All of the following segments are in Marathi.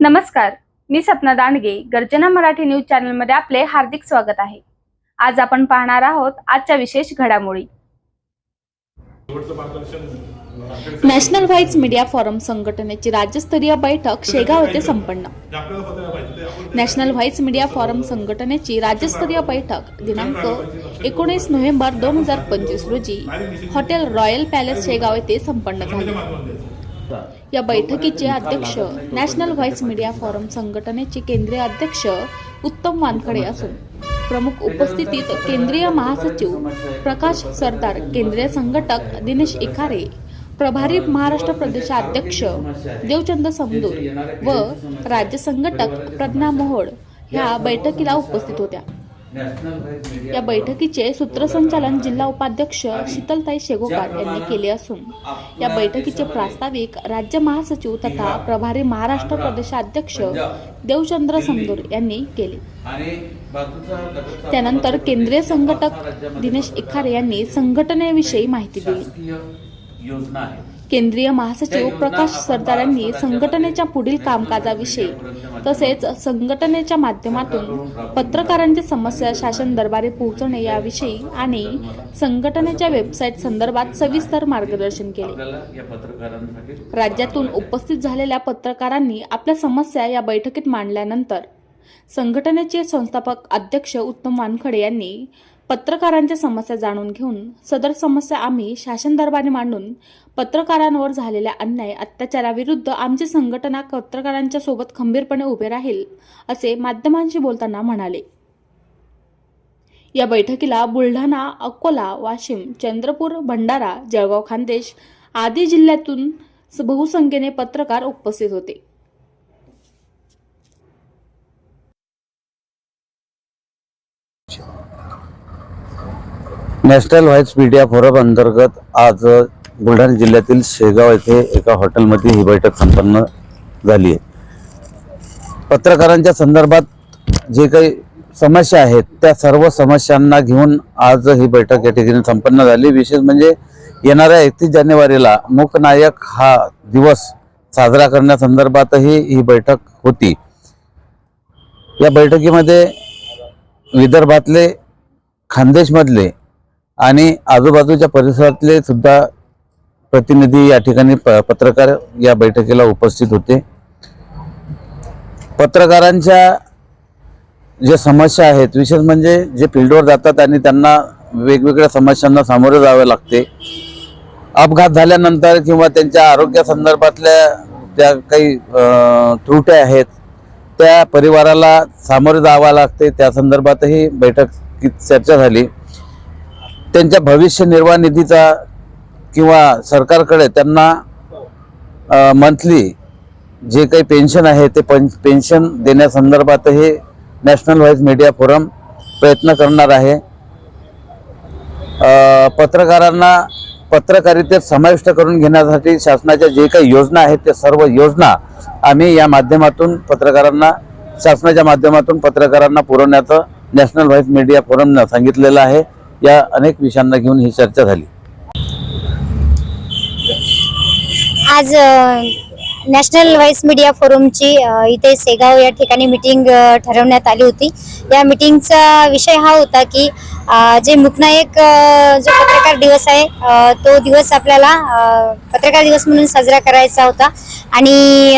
नमस्कार मी सपना दांडगे गर्जना मराठी न्यूज चॅनलमध्ये आपले हार्दिक स्वागत आहे. आज आपण पाहणार आहोत आजच्या विशेष घडामोडी. नॅशनल व्हाईज मीडिया फॉरम संघटनेची राज्यस्तरीय बैठक शेगाव येथे संपन्न. नॅशनल व्हाईज मीडिया फॉरम संघटनेची राज्यस्तरीय बैठक दिनांक एकोणीस नोव्हेंबर दोन हजार पंचवीस रोजी हॉटेल रॉयल पॅलेस शेगाव येथे संपन्न झाली. या बैठकीचे अध्यक्ष नॅशनल व्हाईस मीडिया फॉरम संघटनेचे केंद्रीय अध्यक्ष उत्तम वानखडे असून प्रमुख उपस्थितीत केंद्रीय महासचिव प्रकाश सरदार केंद्रीय संघटक दिनेश इखारे प्रभारी महाराष्ट्र प्रदेशाध्यक्ष देवचंद समदूर व राज्य संघटक प्रज्ञा मोहोळ ह्या बैठकीला उपस्थित होत्या. या बैठकीचे सूत्रसंचालन जिल्हा उपाध्यक्ष शीतलताई शेगोकार यांनी केले असून या बैठकीचे प्रास्ताविक राज्य महासचिव तथा प्रभारी महाराष्ट्र प्रदेशाध्यक्ष देवचंद्र समदूर यांनी केले. त्यानंतर केंद्रीय संघटक दिनेश इखारे यांनी संघटनेविषयी माहिती दिली. योजना केंद्रीय महासचिव प्रकाश सरदार यांनी संघटनेच्या पुढील कामकाजाविषयी तसेच संघटनेच्या माध्यमातून पत्रकारांच्या समस्या शासन दरबारी पोहोचवणे याविषयी आणि संघटनेच्या वेबसाईट संदर्भात सविस्तर मार्गदर्शन केले. राज्यातून उपस्थित झालेल्या पत्रकारांनी आपल्या समस्या या बैठकीत मांडल्यानंतर संघटनेचे संस्थापक अध्यक्ष उत्तम वानखडे यांनी पत्रकारांच्या समस्या जाणून घेऊन सदर समस्या आम्ही शासन दरबारी मांडून पत्रकारांवर झालेल्या अन्याय अत्याचाराविरुद्ध आमची संघटना पत्रकारांच्या सोबत खंबीरपणे उभे राहील असे माध्यमांशी बोलताना म्हणाले. या बैठकीला बुलढाणा अकोला वाशिम चंद्रपूर भंडारा जळगाव खानदेश आदी जिल्ह्यातून बहुसंख्येने पत्रकार उपस्थित होते. नॅशनल व्हाईस मीडिया फोरम अंतर्गत आज बुलढाणा जिल्ह्यातील शेगाव येथे एका हॉटेलमध्ये ही बैठक संपन्न झाली आहे. पत्रकारांच्या संदर्भात जे काही समस्या आहेत त्या सर्व समस्यांना घेऊन आज ही बैठक या ठिकाणी संपन्न झाली. विशेष म्हणजे येणाऱ्या एकतीस जानेवारीला मूकनायक हा दिवस साजरा करण्यासंदर्भातही ही बैठक होती. या बैठकीमध्ये विदर्भातले खानदेशमधले आणि आजूबाजूच्या परिसरातले सुद्धा प्रतिनिधी या ठिकाणी प पत्रकार या बैठकीला उपस्थित होते. पत्रकारांच्या ज्या समस्या आहेत विशेष म्हणजे जे फील्डवर जातात आणि त्यांना वेगवेगळ्या समस्यांना सामोरे जावे लागते. अपघात झाल्यानंतर किंवा त्यांच्या आरोग्यासंदर्भातल्या त्या काही त्रुट्या आहेत त्या परिवाराला सामोरे जावं लागते. त्या संदर्भातही बैठकीत चर्चा झाली. त्यांच्या भविष्य निर्वाह निधीचा किंवा सरकारकडे त्यांना मंथली जे काही पेन्शन आहे ते पं पेन्शन देण्यासंदर्भातही नॅशनल व्हाईज मीडिया फोरम प्रयत्न करणार आहे. पत्रकारांना पत्रकारितेत समाविष्ट करून घेण्यासाठी शासनाच्या जे काही योजना आहेत त्या सर्व योजना आम्ही या माध्यमातून पत्रकारांना शासनाच्या माध्यमातून पत्रकारांना पुरवण्याचं नॅशनल व्हाईज मीडिया फोरमनं सांगितलेलं आहे. या अनेक विषयांना घेऊन ही चर्चा झाली. आज नॅशनल व्हाईस मीडिया फोरमची इथे सेगाव या ठिकाणी मीटिंग ठरवण्यात आली होती. या मिटिंगचा विषय हा होता की जे मुकनायक जो पत्रकार दिवस आहे तो दिवस आपल्याला पत्रकार दिवस म्हणून साजरा करायचा होता. आणि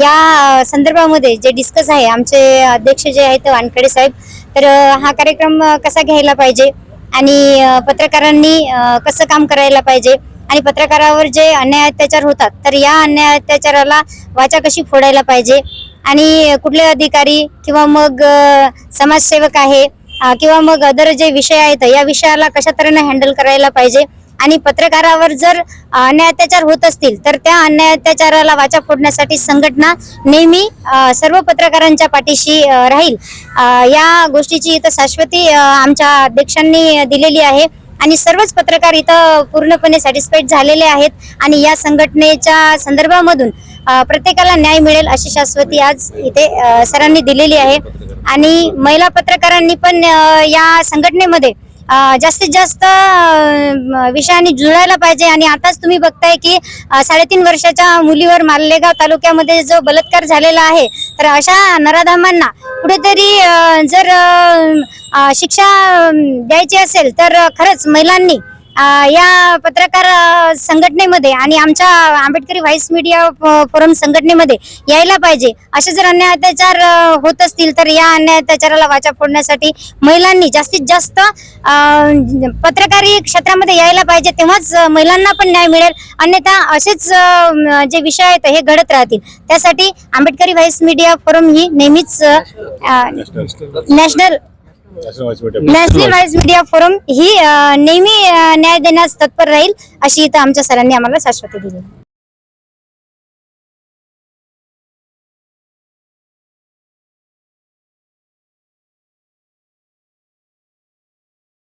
या संदर्भामध्ये जे डिस्कस आहे आमचे अध्यक्ष जे आहेत वानखडे साहेब तर हा कार्यक्रम कसा घ्यायला पाहिजे? आणि पत्रकारांनी कसं काम करायला पाहिजे? आणि पत्रकारावर जे अन्याय अत्याचार होतात तर या अन्याय अत्याचाराला वाचा कशी फोडायला पाहिजे? आणि कुठले अधिकारी किंवा मग समाजसेवक आहे किंवा मग अदर जे विषय आहेत या विषयाला कशा तऱ्हेनं हँडल करायला पाहिजे? आणि पत्रकारावर जर अन्याय अत्याचार होत असतील तर त्या अन्याय अत्याचाराला वाचा फोडण्यासाठी संघटना नेहमी सर्व पत्रकारांच्या पाठीशी राहील. या गोष्टीची इथं शाश्वती आमच्या अध्यक्षांनी दिलेली आहे आणि सर्वच पत्रकार इथं पूर्णपणे सॅटिस्फाईड झालेले आहेत आणि या संघटनेच्या संदर्भामधून प्रत्येकाला न्याय मिळेल अशी शाश्वती आज इथे सरांनी दिलेली आहे. आणि महिला पत्रकारांनी पण या संघटनेमध्ये जास्तीत जास्त विषयाने जुळायला पाहिजे. आणि आताच तुम्ही बघताय की साडेतीन वर्षाच्या मुलीवर मालेगाव तालुक्यामध्ये जो बलात्कार झालेला आहे तर अशा नराधामांना कुठेतरी जर शिक्षा द्यायची असेल तर खरंच महिलांनी या पत्रकार संघटनेमध्ये आणि आमच्या आंबेडकरी व्हाईस मीडिया फोरम संघटनेमध्ये यायला पाहिजे. असे जर अन्याय अत्याचार होत असतील तर या अन्याय अत्याचाराला वाचा फोडण्यासाठी महिलांनी जास्तीत जास्त पत्रकारी क्षेत्रामध्ये यायला पाहिजे. तेव्हाच महिलांना पण न्याय मिळेल. अन्यथा असेच जे विषय आहेत हे घडत राहतील. त्यासाठी आंबेडकरी व्हाईस मीडिया फोरम ही नेहमीच national national voice media forum ही नेहमी न्याय देण्यास तत्पर राहील अशी इथं आमच्या सरांनी आम्हाला शाश्वती दिली.